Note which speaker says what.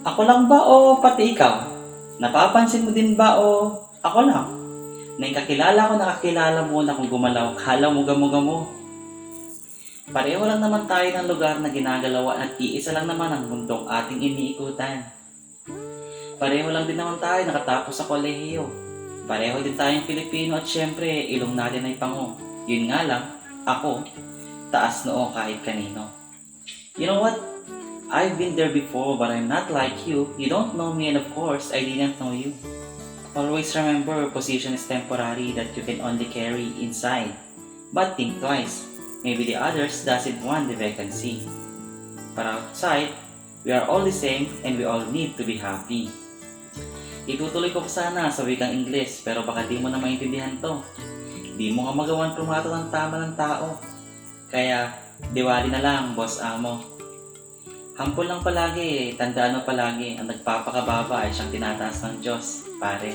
Speaker 1: Ako lang ba o pati ikaw? Napapansin mo din ba o ako lang? May kakilala ko nakakilala mo na kung gumalaw, kala mo gamo-gamo. Pareho lang naman tayo ng lugar na ginagalawan at iisa lang naman ang mundong ating iniikutan. Pareho lang din naman tayo nakatapos sa kolehiyo. Pareho din tayong Pilipino at syempre ilong natin ay pango. Yun nga lang, ako, taas noo kahit kanino. You know what? I've been there before but I'm not like you. You don't know me and of course I didn't know you. Always remember position is temporary that you can only carry inside. But think twice. Maybe the others doesn't want the vacancy. But outside, we are all the same and we all need to be happy. Itutuloy ko sana sa wikang Ingles pero baka di mo na maintindihan to. Di mo nga magawan pumato ng tama ng tao. Kaya, diwali na lang, boss amo. Hampol lang palagi eh. Tandaan mo palagi, ang nagpapakababa ay siyang tinataas ng Diyos, pare.